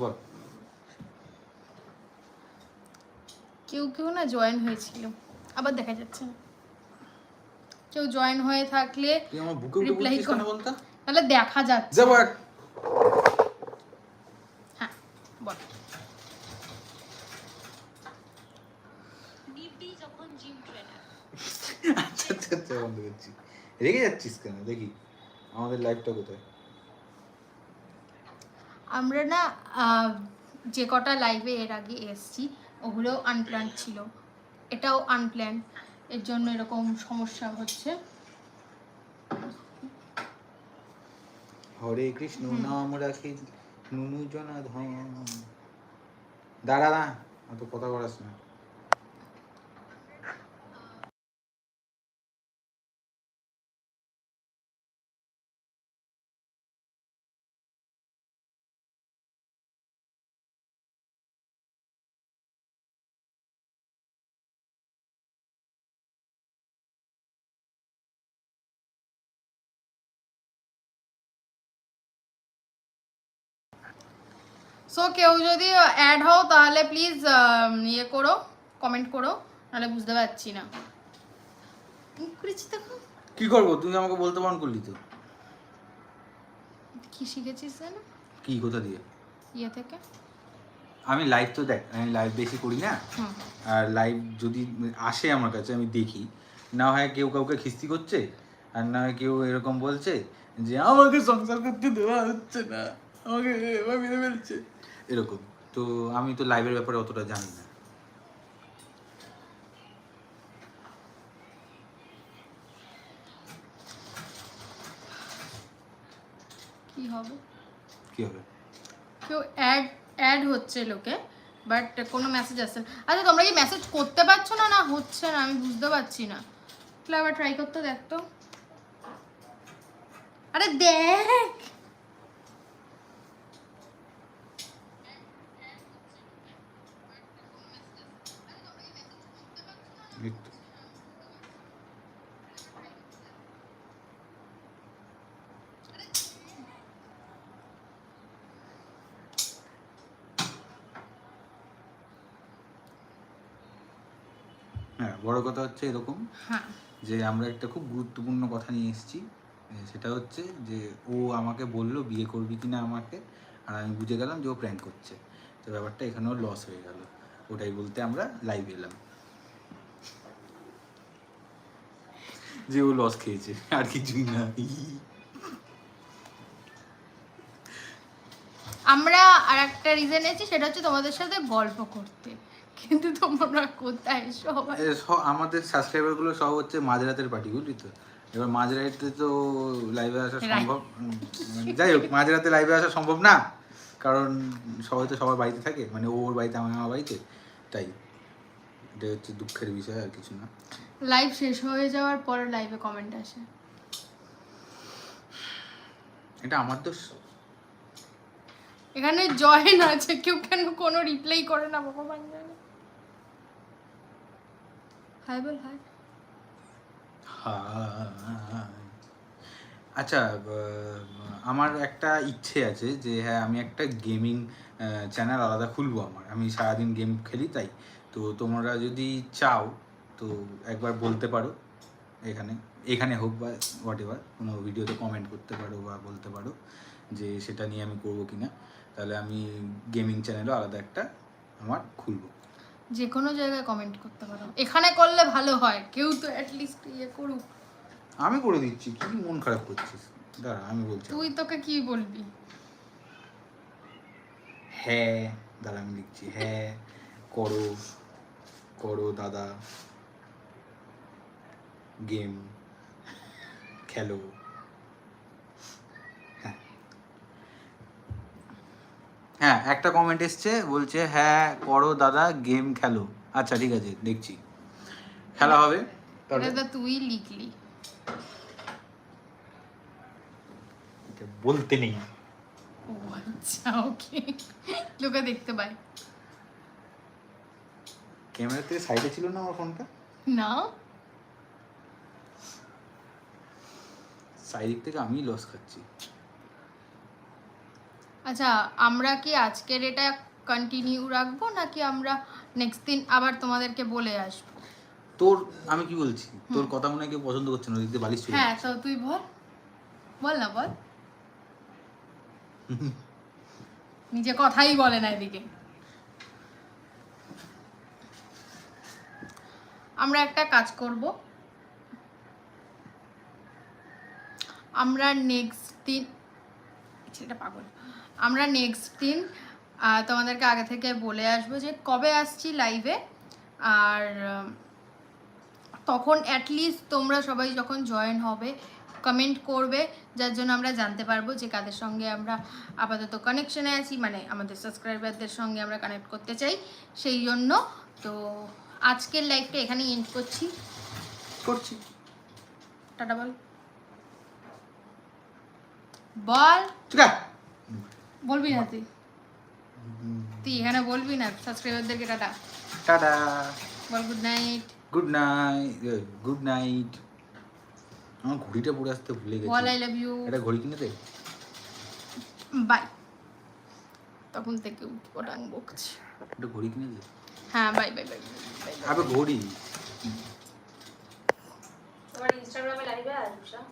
বল। কেউ কেউ না জয়েন হয়েছিল আবার দেখা যাচ্ছে। না কেউ জয়েন হয়ে থাকলে কেন কর। বলতো? তাহলে দেখা যাচ্ছে। যাব এক হ্যাঁ বল। যখন জিম ট্রেনার আচ্ছা আচ্ছা আচ্ছা বন্ধ করছি। রেগে যাচ্ছিস কেন? দেখি আমাদের লাইফটা কোথায়? আমরা না যে কটা লাইভে এর আগে এসছি ওগুলোও আনপ্ল্যান ছিল। এটাও আনপ্ল্যান্ড এর জন্য এরকম সমস্যা হচ্ছে। হরে কৃষ্ণ নাম রাখি নুনু জনা ধন দাঁড়া না অত কথা বলাস না সো কেউ যদি অ্যাড হও তাহলে প্লিজ ইয়ে করো কমেন্ট করো নাহলে বুঝতে পারছি না। করেছি দেখো। কি করব? তুই আমাকে বলতে বারণ করলি তো। কি শিখেছিস যেন? কি কোথা দিয়ে? ইয়ে থেকে। আমি লাইভ তো দেখ আমি লাইভ বেশি করি না। আর লাইভ যদি আসে আমার কাছে আমি দেখি। না হয় কেউ কাউকে খিস্তি করছে আর না হয় কেউ এরকম বলছে যে আমাকে সংসার করতে দেওয়া হচ্ছে না। আমাকে মেরে ফেলছে। এরকম। তো আমি তো লাইভের ব্যাপারে অতটা জানি না। কি হবে? কি হবে? কেউ অ্যাড অ্যাড হচ্ছে লোকে বাট কোনো মেসেজ আসছে আচ্ছা তোমরা কি মেসেজ করতে পারছ না? না হচ্ছে না আমি বুঝতে পারছি না। তাহলে আবার ট্রাই করতে দেখ তো আরে দেখ! তো। হ্যাঁ বড় কথা হচ্ছে এরকম হ্যাঁ। যে আমরা একটা খুব গুরুত্বপূর্ণ কথা নিয়ে এসেছি সেটা হচ্ছে যে ও আমাকে বলল বিয়ে করবি কিনা আমাকে আর আমি বুঝে গেলাম যে ও প্র্যাঙ্ক করছে। তো ব্যাপারটা এখানেও লস হয়ে গেল। ওটাই বলতে আমরা লাইভ এলাম। যে ও লস খেয়েছে আর কিছুই না। আমরা আর একটা রিজন এসেছি সেটা হচ্ছে তোমাদের সাথে গল্প করতে। কিন্তু তোমরা কোথায় সবাই আমাদের সাবস্ক্রাইবারগুলো সব হচ্ছে মাঝরাতের পার্টি বুঝলি তো? এবার মাঝরাতে তো লাইভে আসা সম্ভব মানে যাই হোক মাঝরাতে লাইভে আসা সম্ভব না। কারণ সবাই তো সবার বাড়িতে থাকে মানে ওর বাড়িতে আমি আমার বাড়িতে। তাই এটা হচ্ছে দুঃখের বিষয় আর কিছু না। লাইভ শেষ হয়ে যাওয়ার পর লাইভে কমেন্ট আসে। এটা আমার দোষ? এখানে জয়েন আছে কেউ কেন কোনো রিপ্লাই করে না ভগবান জানে। হাই বল হাই আচ্ছা আমার একটা ইচ্ছে আছে যে হ্যাঁ আমি একটা গেমিং চ্যানেল আলাদা খুলবো আমার। আমি সারাদিন গেম খেলি তাই। তো তোমরা যদি চাও তো একবার বলতে পারো এখানে এখানে হোক বা হোয়াট এভার কোনো ভিডিওতে কমেন্ট করতে পারো বা বলতে পারো যে সেটা নিয়ে আমি করব কিনা তাহলে আমি গেমিং চ্যানেলও আলাদা একটা আমার খুলবো। যে কোনো জায়গায় কমেন্ট করতে পারো। এখানে করলে ভালো হয় কেউ তো অ্যাটলিস্ট ইয়ে করুক। আমি করে দিচ্ছি কি মন খারাপ করছিস? দাঁড়া আমি বলছি। তুই তোকে কি বলবি? হ্যাঁ দাঁড়া আমি লিখছি হ্যাঁ করো করো দাদা। গেম খেলো। হ্যাঁ। হ্যাঁ একটা কমেন্ট এসছে বলছে হ্যাঁ করো দাদা গেম খেলো। আচ্ছা ঠিক আছে দেখছি। খেলা হবে? তো তুই লিখলি। বলতে নেই। ও আচ্ছা ওকে। লোকে দেখতে পায়। ক্যামেরা থেকে সাইডে ছিল না আমার ফোনটা না। সাইড থেকে আমি লস খাচ্ছি। আচ্ছা আমরা কি আজকের এটা কন্টিনিউ রাখব নাকি আমরা নেক্সট দিন আবার তোমাদেরকে বলে আসব? তোর আমি কি বলছি? তোর কথা মনে কেউ পছন্দ করছে না দিয়ে বালিশ হ্যাঁ তো তুই বল। বল না বল। নিজে কথাই বলে না এদিকে। আমরা একটা কাজ করব। আমরা নেক্সট দিন সেটা পাগল। আমরা নেক্সট দিন তোমাদেরকে আগে থেকে বলে আসব যে কবে আসছি লাইভে আর তখন অ্যাটলিস্ট তোমরা সবাই যখন জয়েন হবে কমেন্ট করবে যার জন্য আমরা জানতে পারব যে কাদের সঙ্গে আমরা আপাতত কানেকশনে আছি মানে আমাদের সাবস্ক্রাইবারদের সঙ্গে আমরা কানেক্ট করতে চাই সেই জন্য। তো আজকের লাইভটা এখানেই এন্ড করছি। করছি। টাটা বল বল। বলবি না তুই। তুই এখানে বলবি না সাবস্ক্রাইবারদেরকে টাটা। টাটা। বল good night good night good night আমার ঘড়িটা পরে আসতে ভুলে বল আই লাভ ইউ এটা ঘড়ি কিনে দে। বাই তখন থেকে ওটাং বকছি। এটা ঘড়ি কিনে দে। হ্যাঁ বাই বাই বাই বাই আবে ঘড়ি। তোমার ইনস্টাগ্রামে লাইভে আসবে ইনস্টাগ্রামে দেখ লাইভে জয়েন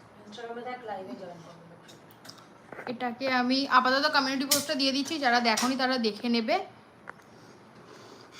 করবে এটাকে আমি আপাতত কমিউনিটি পোস্টটা দিয়ে দিচ্ছি যারা দেখনি তারা দেখে নেবে।